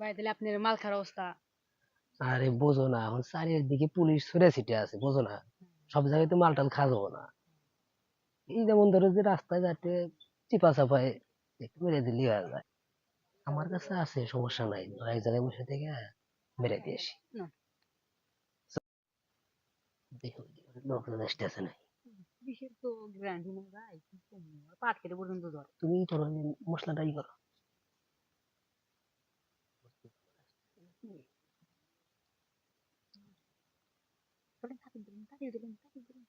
ভাই তাহলে আপনার মাল খাওয়ার অবস্থা? আরে বোঝো না এখন চারিদিকে পুলিশ ছড়ে ছিটে আছে বোঝো না। সব জায়গায় তো মালটাল খাওয়া যাব না। এই যেমন ধরো যে রাস্তায় যাতে চিপা চাপায় একটু মেরে দিলেই হয়ে যায়। আমার কাছে আছে সমস্যা নাই। এক জায়গায় বসে থেকে মেরে দিয়ে আসি। দেখো লোকজন আসতেছে না। বিশেষ তো গ্যারান্টি নেই ভাই পাট কেটে পর্যন্ত ধর। তুমি ধরো এই মশলাটা ই করো। চলেন থাকুন দিলেন তাকিয়ে দিলেন তাকিয়ে দিলেন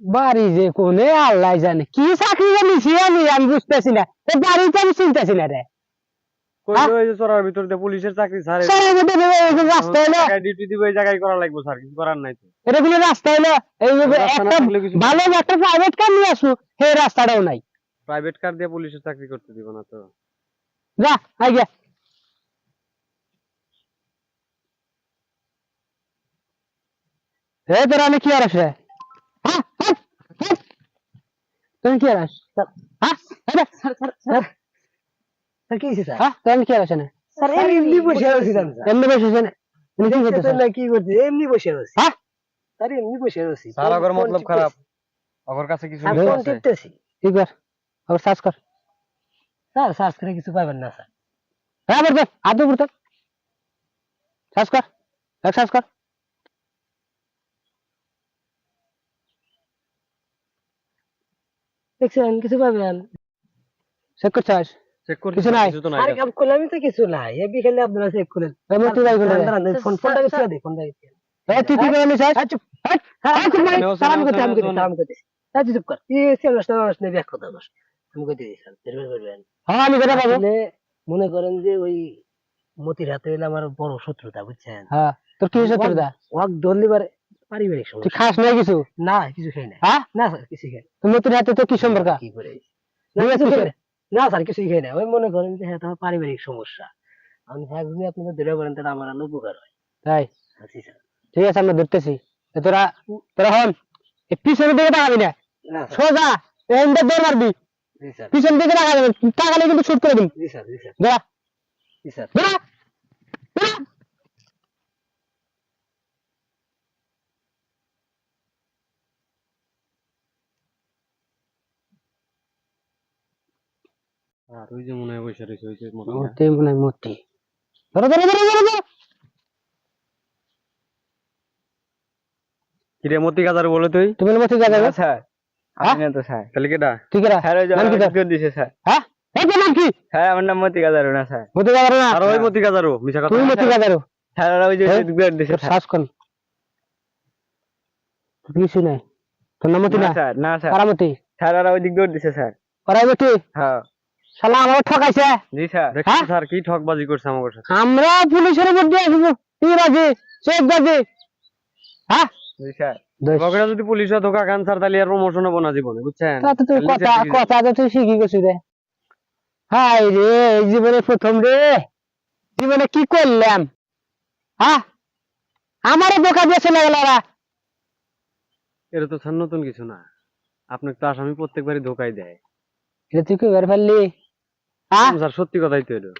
বাড়ি যে কোনে আল্লাহ জানে। কি চাকরি জানিছি আমি আমি বুঝতেছি না। বাড়িতে আমি চিনতেছি না রে। চরার ভিতর দিয়ে পুলিশের চাকরি ছাড়ে। স্যারের মধ্যে এই যে রাস্তা হলো ডিউটি দিব এই জায়গায় করা লাগবে স্যার কিছু করার নাই তো। এটা কোনো রাস্তা হলো এই যে রাস্তা না একটা ভালো একটা প্রাইভেট কার নিয়ে আসু সেই রাস্তাটাও নাই। প্রাইভেট কার দিয়ে পুলিশের চাকরি করতে দিব না তো। যা আগে এই তোরা আমি কি আর আসে হ্যাঁ হ্যাঁ, হ্যাঁ। তুমি কি আর আস হ্যাঁ এই স্যার স্যার। স্যার স্যার কি হয়েছে স্যার হ্যাঁ তুমি কি আর আসে না স্যার এমনি বসে রয়েছিলাম স্যার এমনি বসেছে না তুমি কি করতেছো? না কি করছি এমনি বসে রয়েছি হ্যাঁ? স্যার এমনি বসে রয়েছি স্যার আগর মতলব খারাপ আগর কাছে কিছু স্যার নিউজ ফোন আছে টিপতেছি ঠিক কর আবার সার্চ কর স্যার সার্চ করে কিছু পাবেন না স্যার হ্যাঁ বলতে আদৌ বলতে সার্চ কর এক সার্চ কর দেখছেন কিছু পাবেন চেক করছিস চেক করতে কিছু নাই। কিছু তো নাই আরে কাম করলামই তো কিছু নাই। এ বিকেলে আপনারা চেক করেন এই মতি ভাই কোথায় দাঁড়ান, দাঁড়ান, ফোন ফোনটা কিছু দে ফোনটা কিছু এই তুই কি করে নিছিস? হ্যাঁ চুপ। হ্যাঁ হ্যাঁ চুপ ভাই সালাম করতে আমি করতে সালাম করতে। হ্যাঁ চুপ কর। এই সেলস টালস নেই ব্যাক কথা বস? আমি কইতে দিই স্যার বের বের করবেন হ্যাঁ আমি কথা পাবো মনে করেন যে ওই মতির হাতে হইলে আমার বড় শত্রুতা বুঝছেন? হ্যাঁ তোর কি শত্রুতা? ওয়াক ধরলিবার পারিবারিক তুই খাস নাই কিছু? না কিছু খাই না হ্যাঁ? না স্যার কিছু খাই না। মতির হাতে তো কি সম্পর্ক? কি করে? না কিছু না। স্যার কিছুই খাই না ওই মনে করেন যে হ্যাঁ তোমার পারিবারিক সমস্যা। আমি হ্যাঁ যদি আপনাদের ধরে বলেন তাহলে আমার আলো উপকার হয়। তাই? আছি স্যার। ঠিক আছে আমরা ধরতেছি। তোরা তোরা হন। পিছনের দিকে তাকাবি না। সোজা এন্ডে দৌড় মারবি। পিছন দিকে তাকাবি না। তাকালে কিন্তু শুট করে দিন জি স্যার জি স্যার। দাঁড়া জি স্যার। দাঁড়া আর ওই যে মনে হয় বসে রয়েছে ওই যে মতি মতি মনে হয় মতি ধরো ধরো ধরো ধরো ধরো। কিরে মতি কাজার বলে তুই? তুমি মতি যাবে স্যার? আমি না তো স্যার। তাহলে কেডা? ঠিক আছে স্যার ওই যে নাম কি দিছে স্যার। হ্যাঁ? এই তোর নাম কি? আমার নাম মতি কাজারু না স্যার। মতি যাবে না? আর ওই মতি কাজারু মিছা কথা তুই মতি যাবে স্যার ওই যে? দিছে শ্বাস কোন কিছু নাই। তোর নাম মতি না না? স্যার না স্যার। কারামতি স্যার ওরা ওই দিক দিয়ে দিছে স্যার। মতি? হ্যাঁ। শালা আমার ঠকাইছে? জি স্যার। হ্যাঁ? স্যার কি ঠকবাজি করছে আমার সাথে? আমরা পুলিশের মধ্যে আসব কি বাজে চোখ বাজে। হ্যাঁ? জি স্যার। বগড়া যদি পুলিশে ধোকা খান স্যার তাহলে আর প্রমোশন হব না জীবনে বুঝছেন? তা তো তুই কথা কথা তো তুই শিখি গেছিস রে। হাই রে জীবনে প্রথম রে। জীবনে কি করলাম? হ্যাঁ? আমারও বোকা দিয়ে চলে গেল ওরা এটা তো স্যার নতুন কিছু না। আপনাকে তো আসামি প্রত্যেকবারই ধোকাই দেয়। এটা তুই কি বের ফেললি হ্যাঁ সত্যি কথাই তো এটা